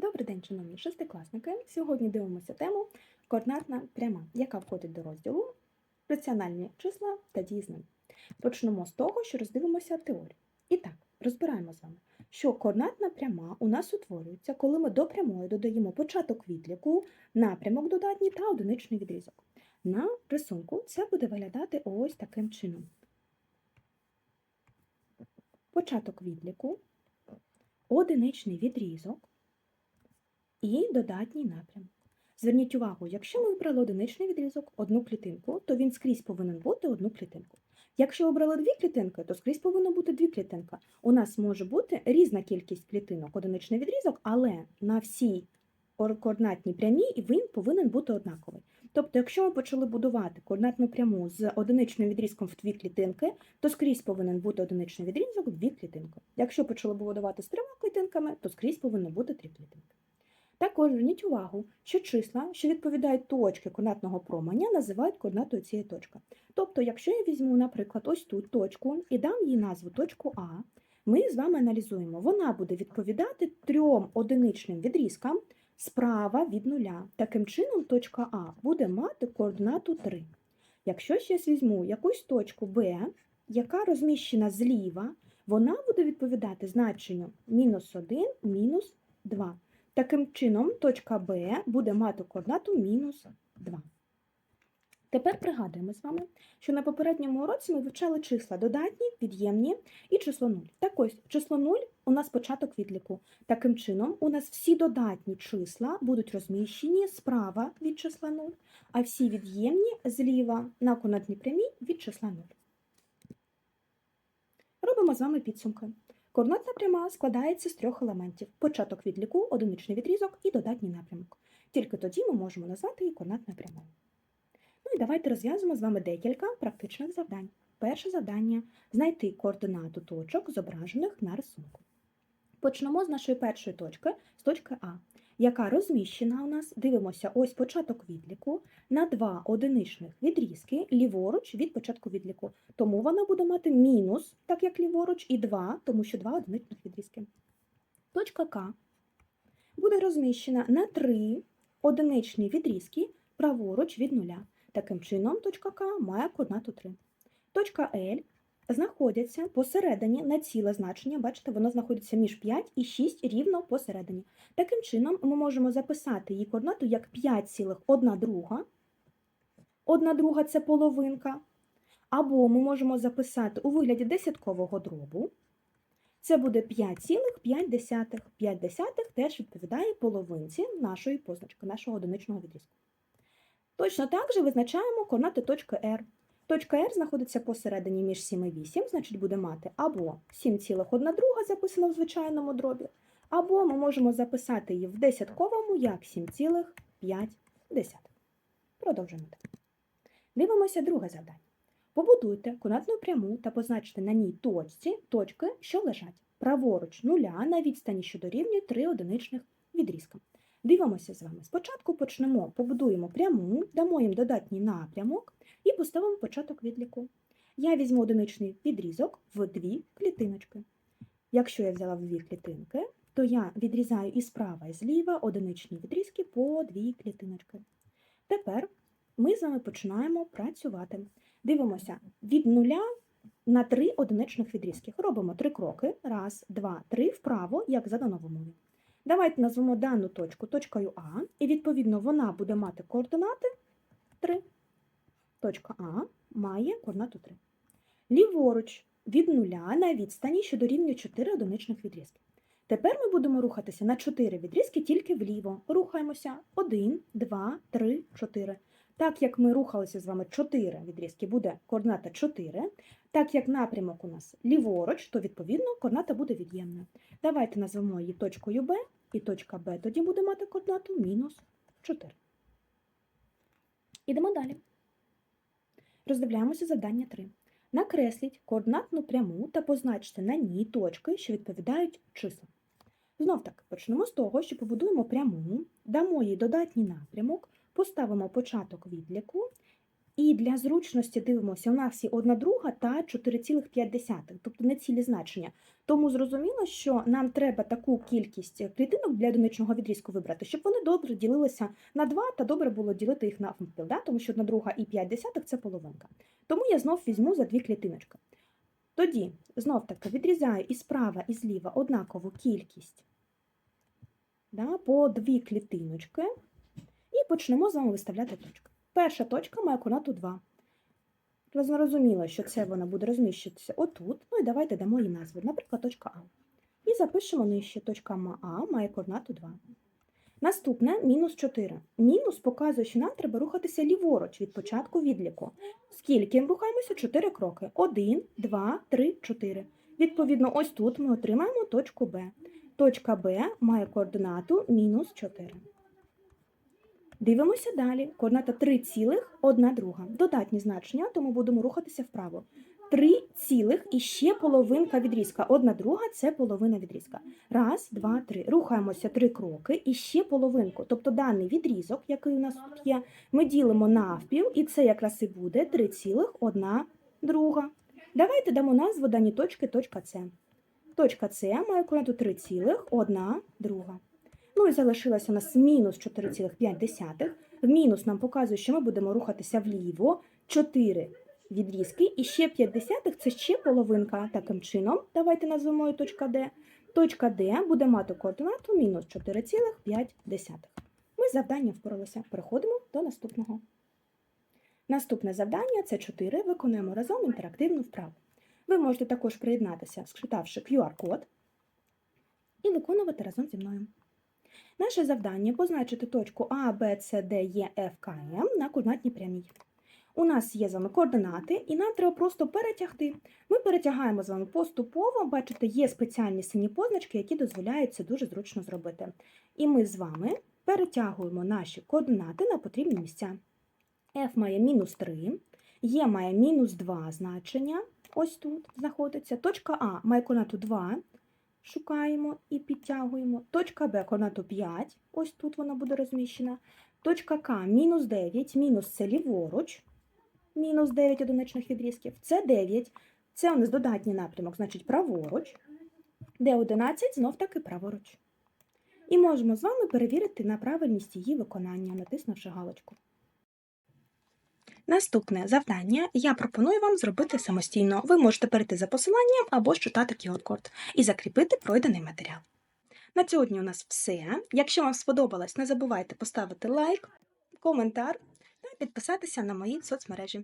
Добрий день, шановні шестикласники. Сьогодні дивимося тему координатна пряма, яка входить до розділу раціональні числа та дії. Почнемо з того, що роздивимося теорію. І так, розбираємо з вами, що координатна пряма у нас утворюється, коли ми до прямої додаємо початок відліку, напрямок додатній та одиничний відрізок. На рисунку це буде виглядати ось таким чином. Початок відліку, одиничний відрізок і додатній напрямок. Зверніть увагу, якщо ми вибрали одиничний відрізок, одну клітинку, то він скрізь повинен бути одну клітинку. Якщо обрали дві клітинки, то скрізь повинно бути дві клітинки. У нас може бути різна кількість клітинок, одиничний відрізок, але на всій ор- координатній прямій він повинен бути однаковий. Тобто, якщо ми почали будувати координатну пряму з одиничним відрізком в дві клітинки, то скрізь повинен бути одиничний відрізок в дві клітинки. Якщо почали будувати з трьома клітинками, то скрізь повинно бути три клітинки. Також зверніть увагу, що числа, що відповідають точки координатного променя, називають координатою цієї точки. Тобто, якщо я візьму, наприклад, ось тут точку і дам їй назву точку А, ми з вами аналізуємо. Вона буде відповідати трьом одиничним відрізкам справа від нуля. Таким чином, точка А буде мати координату 3. Якщо ще візьму якусь точку Б, яка розміщена зліва, вона буде відповідати значенню мінус 1, мінус 2. Таким чином, точка Б буде мати координату мінус 2. Тепер пригадуємо з вами, що на попередньому уроці ми вивчали числа додатні, від'ємні і число 0. Так ось, число 0 у нас початок відліку. Таким чином, у нас всі додатні числа будуть розміщені справа від числа 0, а всі від'ємні зліва на координатній прямій від числа 0. Робимо з вами підсумки. Координатна пряма складається з трьох елементів: початок відліку, одиничний відрізок і додатній напрямок. Тільки тоді ми можемо назвати її координатною прямою. Ну і давайте розв'язуємо з вами декілька практичних завдань. Перше завдання знайти координату точок, зображених на рисунку. Почнемо з нашої першої точки, з точки А, яка розміщена у нас, дивимося, ось початок відліку на два одиничних відрізки ліворуч від початку відліку. Тому вона буде мати мінус, так як ліворуч, і 2, тому що два одиничних відрізки. Точка К буде розміщена на три одиничні відрізки праворуч від нуля. Таким чином, точка К має координату 3. Точка Л знаходиться посередині на ціле значення. Бачите, воно знаходиться між 5 і 6 рівно посередині. Таким чином, ми можемо записати її координату як 5,1 друга. 1 друга – це половинка. Або ми можемо записати у вигляді десяткового дробу. Це буде 5,5. 5 десятих теж відповідає половинці нашої позначки, нашого одиничного відрізку. Точно так же визначаємо координати точки R. Точка R знаходиться посередині між 7 і 8, значить буде мати або 7,1 друга записана в звичайному дробі, або ми можемо записати її в десятковому як 7,5. Продовжуємо. Дивимося друге завдання. Побудуйте координатну пряму та позначте на ній точці точки, що лежать праворуч нуля на відстані, що дорівнює 3 одиничних відрізка. Дивимося з вами. Спочатку почнемо, побудуємо пряму, дамо їм додатній напрямок і поставимо початок відліку. Я візьму одиничний відрізок в дві клітиночки. Якщо я взяла в дві клітинки, то я відрізаю і справа, і зліва одиничні відрізки по дві клітиночки. Тепер ми з вами починаємо працювати. Дивимося від нуля на три одиничних відрізки. Робимо три кроки. Раз, два, три вправо, як задано в умові. Давайте назвемо дану точку точкою А, і відповідно вона буде мати координати 3. Точка А має координату 3. Ліворуч від нуля на відстані, що дорівнює 4 одиничних відрізки. Тепер ми будемо рухатися на 4 відрізки тільки вліво. Рухаємося 1, 2, 3, 4. Так як ми рухалися з вами 4 відрізки, буде координата 4. Так як напрямок у нас ліворуч, то відповідно координата буде від'ємна. Давайте назвемо її точкою Б, і точка Б тоді буде мати координату мінус 4. Ідемо далі. Роздивляємося завдання 3. Накресліть координатну пряму та позначте на ній точки, що відповідають числам. Знов таки, почнемо з того, що побудуємо пряму, дамо їй додатній напрямок, поставимо початок відліку І для зручності дивимося, у нас всі 1 друга та 4,5, тобто не цілі значення. Тому зрозуміло, що нам треба таку кількість клітинок для одиничного відрізку вибрати, щоб вони добре ділилися на 2 та добре було ділити їх навпіл, да? тому що 1 друга і 5 десятих – це половинка. Тому я знов візьму за дві клітиночки. Тоді, знов таки, відрізаю і справа, і зліва однакову кількість да, по дві клітиночки почнемо з вами виставляти точки. Перша точка має координату 2. Зрозуміло, що це вона буде розміщуватися отут. Ну і давайте дамо їй назву, наприклад, точка А. І запишемо нижче. Точка А має координату 2. Наступне мінус 4. Мінус показує, що нам треба рухатися ліворуч від початку відліку. Скільки ми рухаємося? 4 кроки. 1, 2, 3, 4. Відповідно, ось тут ми отримаємо точку Б. Точка Б має координату мінус 4. Дивимося далі. Координата 3,1 друга. Додатні значення, тому будемо рухатися вправо. 3 цілих і ще половинка відрізка. Одна друга це половина відрізка. Раз, два, три. Рухаємося три кроки і ще половинку. Тобто даний відрізок, який у нас тут є, ми ділимо навпіл, і це якраз і буде 3,1 друга. Давайте дамо назву даній точки точка С. Точка С має координату 3,1 друга. Ну і залишилося у нас мінус 4,5. В мінус нам показує, що ми будемо рухатися вліво. 4 відрізки. І ще 5 десятих це ще половинка. Таким чином, давайте назвемо її точка Д. Точка Д буде мати координату мінус 4,5. Ми з завданням впоралися. Переходимо до наступного. Наступне завдання це 4. Виконуємо разом інтерактивну вправу. Ви можете також приєднатися, скритавши QR-код, і виконувати разом зі мною. Наше завдання позначити точку А, Б, С, Д, Е, Ф, К, М на координатній прямій. У нас є з вами координати, і нам треба просто перетягти. Ми перетягаємо з вами поступово, бачите, є спеціальні сині позначки, які дозволяють це дуже зручно зробити. І ми з вами перетягуємо наші координати на потрібні місця. F має мінус 3, Е має мінус 2 значення, ось тут знаходиться. Точка А має координату 2, шукаємо і підтягуємо. Точка Б координату 5, ось тут вона буде розміщена. Точка К мінус 9, мінус це ліворуч, мінус 9 одиничних відрізків. Це 9, це у нас додатній напрямок, значить праворуч. Д11 знов таки праворуч. І можемо з вами перевірити на правильність її виконання, натиснувши галочку. Наступне завдання я пропоную вам зробити самостійно. Ви можете перейти за посиланням або читати QR-код і закріпити пройдений матеріал. На сьогодні у нас все. Якщо вам сподобалось, не забувайте поставити лайк, коментар та підписатися на мої соцмережі.